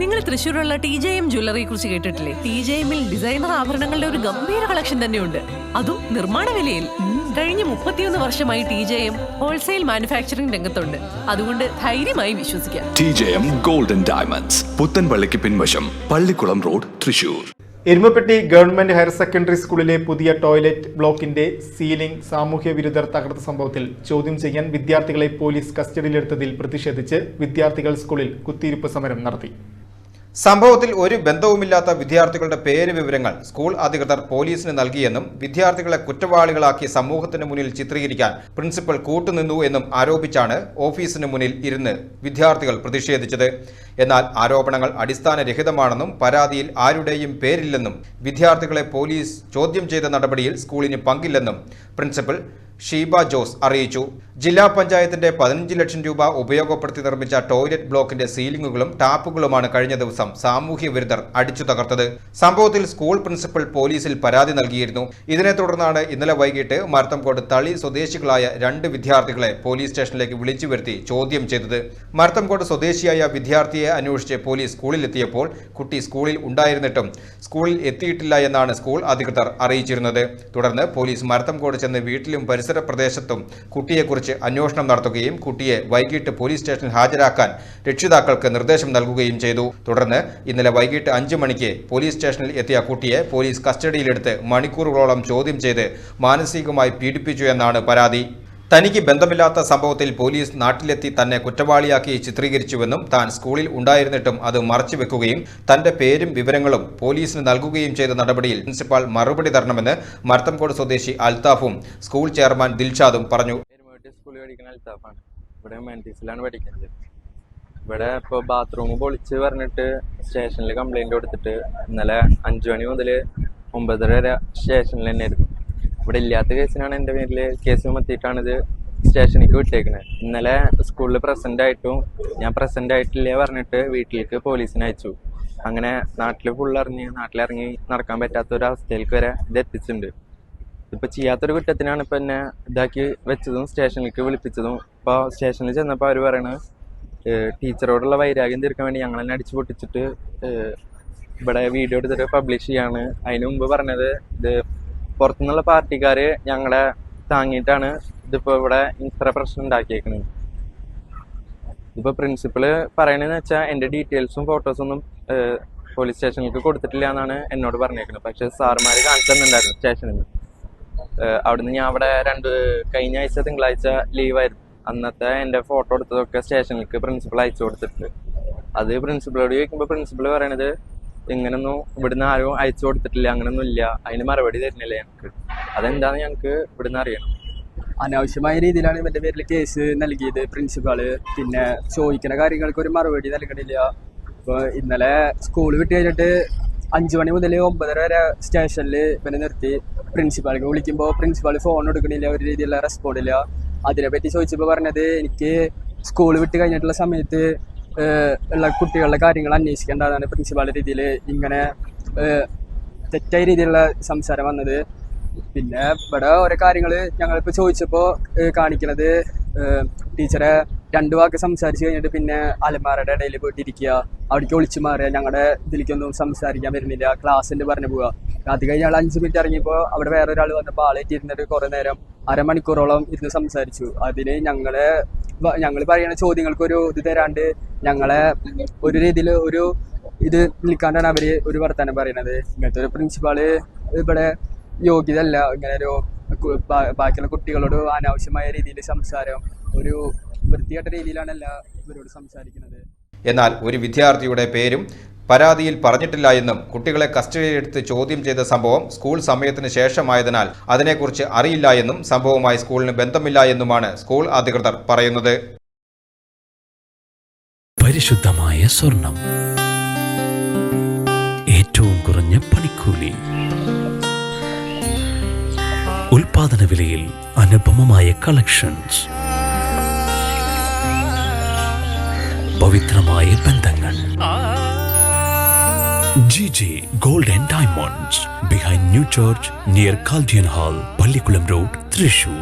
നിങ്ങൾ തൃശ്ശൂരുള്ള T J M ജ്വല്ലറിയെ കുറിച്ച് കേട്ടിട്ടില്ലേ? ടി ജെ എമ്മിൽ ഡിസൈനർ ആഭരണങ്ങളുടെ ഒരു ഗംഭീര കളക്ഷൻ തന്നെയുണ്ട്. അതും നിർമ്മാണ വിലയിൽ. കഴിഞ്ഞ മുപ്പത്തിയൊന്ന് വർഷമായി T J M wholesale manufacturing രംഗത്തുണ്ട്. അതുകൊണ്ട് ധൈര്യമായി വിശ്വസിക്കാം. T J M golden diamonds പുത്തൻപള്ളിക്ക് പിൻവശം Pallikulam road Thrissur Erumapetty government higher secondary സ്കൂളിലെ പുതിയ ടോയ്ലറ്റ് ബ്ലോക്കിന്റെ സീലിംഗ് സാമൂഹ്യ വിരുദ്ധർ തകർത്ത സംഭവത്തിൽ ചോദ്യം ചെയ്യാൻ വിദ്യാർത്ഥികളെ പോലീസ് കസ്റ്റഡിയിലെടുത്തതിൽ പ്രതിഷേധിച്ച് വിദ്യാർത്ഥികൾ സ്കൂളിൽ കുത്തിയിരിപ്പ് സമരം നടത്തി. സംഭവത്തിൽ ഒരു ബന്ധവുമില്ലാത്ത വിദ്യാർത്ഥികളുടെ പേര് വിവരങ്ങൾ സ്കൂൾ അധികൃതർ പോലീസിന് നൽകിയെന്നും വിദ്യാർത്ഥികളെ കുറ്റവാളികളാക്കി സമൂഹത്തിന് മുന്നിൽ ചിത്രീകരിക്കാൻ പ്രിൻസിപ്പൽ കൂട്ടുനിന്നു എന്നും ആരോപിച്ചാണ് ഓഫീസിന് മുന്നിൽ ഇരുന്ന് വിദ്യാർത്ഥികൾ പ്രതിഷേധിച്ചത്. എന്നാൽ ആരോപണങ്ങൾ അടിസ്ഥാനരഹിതമാണെന്നും പരാതിയിൽ ആരുടെയും പേരില്ലെന്നും വിദ്യാർത്ഥികളെ പോലീസ് ചോദ്യം ചെയ്ത നടപടിയിൽ സ്കൂളിന് പങ്കില്ലെന്നും പ്രിൻസിപ്പൽ ഷീബ ജോസ് അറിയിച്ചു. ജില്ലാ പഞ്ചായത്തിന്റെ പതിനഞ്ച് ലക്ഷം രൂപ ഉപയോഗപ്പെടുത്തി നിർമ്മിച്ച ടോയ്ലറ്റ് ബ്ലോക്കിന്റെ സീലിംഗുകളും ടാപ്പുകളുമാണ് കഴിഞ്ഞ ദിവസം സാമൂഹ്യ വിരുദ്ധർ അടിച്ചു തകർത്തത്. സംഭവത്തിൽ സ്കൂൾ പ്രിൻസിപ്പൽ പോലീസിൽ പരാതി നൽകിയിരുന്നു. ഇതിനെ തുടർന്നാണ് ഇന്നലെ വൈകിട്ട് മരത്തംകോട് തളി സ്വദേശികളായ രണ്ട് വിദ്യാർത്ഥികളെ പോലീസ് സ്റ്റേഷനിലേക്ക് വിളിച്ചു വരുത്തി ചോദ്യം ചെയ്തത്. മരത്തംകോട് സ്വദേശിയായ വിദ്യാർത്ഥിയെ അന്വേഷിച്ച് പോലീസ് സ്കൂളിലെത്തിയപ്പോൾ കുട്ടി സ്കൂളിൽ ഉണ്ടായിരുന്നിട്ടും സ്കൂളിൽ എത്തിയിട്ടില്ല എന്നാണ് സ്കൂൾ അധികൃതർ അറിയിച്ചിരുന്നത്. തുടർന്ന് പോലീസ് മരത്തംകോട് ചെന്ന് വീട്ടിലും പരിസര പ്രദേശത്തും കുട്ടിയെക്കുറിച്ച് അന്വേഷണം നടത്തുകയും കുട്ടിയെ വൈകിട്ട് പോലീസ് സ്റ്റേഷനിൽ ഹാജരാക്കാൻ രക്ഷിതാക്കൾക്ക് നിർദ്ദേശം നൽകുകയും ചെയ്തു. തുടർന്ന് ഇന്നലെ വൈകിട്ട് അഞ്ചു മണിക്ക് പോലീസ് സ്റ്റേഷനിൽ എത്തിയ കുട്ടിയെ പോലീസ് കസ്റ്റഡിയിലെടുത്ത് മണിക്കൂറുകളോളം ചോദ്യം ചെയ്ത് മാനസികമായി പീഡിപ്പിച്ചു എന്നാണ് പരാതി. തനിക്ക് ബന്ധമില്ലാത്ത സംഭവത്തിൽ പോലീസ് നാട്ടിലെത്തി തന്നെ കുറ്റവാളിയാക്കി ചിത്രീകരിച്ചുവെന്നും താൻ സ്കൂളിൽ ഉണ്ടായിരുന്നിട്ടും അത് മറച്ചുവെക്കുകയും തന്റെ പേരും വിവരങ്ങളും പോലീസിന് നൽകുകയും ചെയ്ത നടപടിയിൽ പ്രിൻസിപ്പാൾ മറുപടി തരണമെന്ന് മർത്തംകോട് സ്വദേശി അൽത്താഫും സ്കൂൾ ചെയർമാൻ ദിൽഷാദും പറഞ്ഞു. ഇവിടെ ഇപ്പോൾ ബാത്റൂം പൊളിച്ച് പറഞ്ഞിട്ട് സ്റ്റേഷനിൽ കംപ്ലൈന്റ് കൊടുത്തിട്ട് ഇന്നലെ അഞ്ചു മണി മുതൽ ഒമ്പതര വരെ സ്റ്റേഷനിൽ തന്നെ ആയിരുന്നു ഇവിടെ ഇല്ലാത്ത കേസിനാണ് എന്റെ പേരിൽ കേസ് ചുമത്തിയിട്ടാണ് ഇത് സ്റ്റേഷനിലേക്ക് വിട്ടേക്കുന്നത് ഇന്നലെ സ്കൂളിൽ പ്രസന്റ് ആയിട്ടും ഞാൻ പ്രസന്റ് ആയിട്ടില്ലേ പറഞ്ഞിട്ട് വീട്ടിലേക്ക് പോലീസിനെ അയച്ചു. അങ്ങനെ നാട്ടിൽ ഫുൾ ഇറങ്ങി നാട്ടിലിറങ്ങി നടക്കാൻ പറ്റാത്ത ഒരു അവസ്ഥയിലേക്ക് വരെ ഇത് എത്തിച്ചിട്ടുണ്ട്. ഇപ്പൊ ചെയ്യാത്തൊരു കുറ്റത്തിനാണ് ഇപ്പൊ എന്നെ ഇതാക്കി വെച്ചതും സ്റ്റേഷനിലേക്ക് വിളിപ്പിച്ചതും. ഇപ്പൊ സ്റ്റേഷനിൽ ചെന്നപ്പോൾ അവർ പറയണത് ടീച്ചറോടുള്ള വൈരാഗ്യം തീർക്കാൻ വേണ്ടി ഞങ്ങൾ തന്നെ അടിച്ചു പൊട്ടിച്ചിട്ട് ഇവിടെ വീഡിയോ എടുത്തിട്ട് പബ്ലിഷ് ചെയ്യാണ്. അതിന് മുമ്പ് പറഞ്ഞത് ഇത് പുറത്തുനിന്നുള്ള പാർട്ടിക്കാര് ഞങ്ങളെ താങ്ങിയിട്ടാണ് ഇതിപ്പോ ഇവിടെ ഇത്ര പ്രശ്നം ഉണ്ടാക്കിയേക്കുന്നത് ഇപ്പൊ പ്രിൻസിപ്പൾ പറയണെന്ന് വെച്ചാൽ എന്റെ ഡീറ്റെയിൽസും ഫോട്ടോസും ഒന്നും പോലീസ് സ്റ്റേഷനിലേക്ക് കൊടുത്തിട്ടില്ല എന്നാണ് എന്നോട് പറഞ്ഞേക്കുന്നത് പക്ഷെ സാറുമാര് കാണിച്ചു സ്റ്റേഷനിൽ നിന്ന് അവിടുന്ന് ഞാൻ അവിടെ രണ്ട് കഴിഞ്ഞ ആഴ്ച തിങ്കളാഴ്ച ലീവായിരുന്നു അന്നത്തെ എന്റെ ഫോട്ടോ എടുത്തതൊക്കെ സ്റ്റേഷനിലേക്ക് പ്രിൻസിപ്പൾ അയച്ചു കൊടുത്തിട്ടുണ്ട്. അത് പ്രിൻസിപ്പളോട് ചോദിക്കുമ്പോൾ പ്രിൻസിപ്പൾ പറയണത് ഇങ്ങനൊന്നും ഇവിടുന്ന് ആരും അയച്ചു കൊടുത്തിട്ടില്ല അങ്ങനൊന്നും ഇല്ല അതിന് മറുപടി തരുന്നില്ല ഞങ്ങൾക്ക്. അതെന്താന്ന് ഞങ്ങൾക്ക് ഇവിടുന്ന് അറിയണം. അനാവശ്യമായ രീതിയിലാണ് ഇവന്റെ പേരിൽ കേസ് നൽകിയത് പ്രിൻസിപ്പാൾ. പിന്നെ ചോദിക്കുന്ന കാര്യങ്ങൾക്ക് ഒരു മറുപടി നൽകണില്ല. ഇപ്പൊ ഇന്നലെ സ്കൂൾ വിട്ട് കഴിഞ്ഞിട്ട് അഞ്ചു മണി മുതൽ ഒമ്പതര വരെ സ്റ്റേഷനിൽ ഇവനെ നിർത്തി. പ്രിൻസിപ്പാൾക്ക് വിളിക്കുമ്പോൾ പ്രിൻസിപ്പാൾ ഫോൺ എടുക്കണില്ല ഒരു രീതിയിലുള്ള റെസ്പോണ്ട് ഇല്ല. അതിനെപ്പറ്റി ചോദിച്ചപ്പോൾ പറഞ്ഞത് എനിക്ക് സ്കൂൾ വിട്ട് കഴിഞ്ഞിട്ടുള്ള സമയത്ത് ഉള്ള കുട്ടികളുടെ കാര്യങ്ങൾ അന്വേഷിക്കേണ്ടതാണ് പ്രിൻസിപ്പാൾ രീതിയിൽ ഇങ്ങനെ തെറ്റായ രീതിയിലുള്ള സംസാരം വന്നത്. പിന്നെ ഇവിടെ ഓരോ കാര്യങ്ങൾ ഞങ്ങളിപ്പോൾ ചോദിച്ചപ്പോൾ കാണിക്കണത് ടീച്ചറെ രണ്ടു വാക്ക് സംസാരിച്ച് കഴിഞ്ഞിട്ട് പിന്നെ അലമാരയുടെ ഇടയിൽ പോയിട്ടിരിക്കുക. അവിടേക്ക് ഒളിച്ചു മാറുക. ഞങ്ങളുടെ ഇതിലേക്കൊന്നും സംസാരിക്കാൻ വരുന്നില്ല. ക്ലാസ്സിന്റെ പറഞ്ഞു പോവുക. അത് കഴിഞ്ഞ് ഞങ്ങൾ അഞ്ച് മിനിറ്റ് ഇറങ്ങിയപ്പോൾ അവിടെ വേറെ ഒരാൾ വന്നപ്പോൾ ആളെ ഇരുന്നിട്ട് കുറേ നേരം അരമണിക്കൂറോളം ഇരുന്ന് സംസാരിച്ചു. അതിന് ഞങ്ങളെ ഞങ്ങൾ പറയുന്ന ചോദ്യങ്ങൾക്ക് ഒരു ഇത് തരാണ്ട് ഞങ്ങളെ ഒരു രീതിയിൽ ഒരു ഇത് നിൽക്കാണ്ടാണ് അവർ ഒരു വർത്തമാനം പറയണത്. ഇങ്ങനത്തെ ഒരു പ്രിൻസിപ്പാൾ ഇവിടെ യോഗ്യതല്ല ഇങ്ങനെ ഒരു ബാക്കിയുള്ള കുട്ടികളോട് അനാവശ്യമായ രീതിയിൽ സംസാരം ഒരു വൃത്തികെട്ട രീതിയിലാണ് ഇവരോട് സംസാരിക്കുന്നത് എന്നാൽ ഒരു വിദ്യാർത്ഥിയുടെ പേരും പരാതിയിൽ പറഞ്ഞിട്ടില്ല എന്നും കുട്ടികളെ കസ്റ്റഡിയിലെടുത്ത് ചോദ്യം ചെയ്ത സംഭവം സ്കൂൾ സമയത്തിന് ശേഷമായതിനാൽ അതിനെക്കുറിച്ച് അറിയില്ല എന്നും സംഭവവുമായി സ്കൂളിന് ബന്ധമില്ല എന്നുമാണ് സ്കൂൾ അധികൃതർ പറയുന്നത്. പരിശുദ്ധമായ സ്വർണം. ഏറ്റവും കുറഞ്ഞ പണിക്കൂലി. ഉൽപാദന വിലയിൽ അനുപമമായ കളക്ഷൻസ്. പവിത്രമായ ബന്ധങ്ങൾ. G J gold and diamonds behind new church near Chaldean hall Pallikulam road Thrissur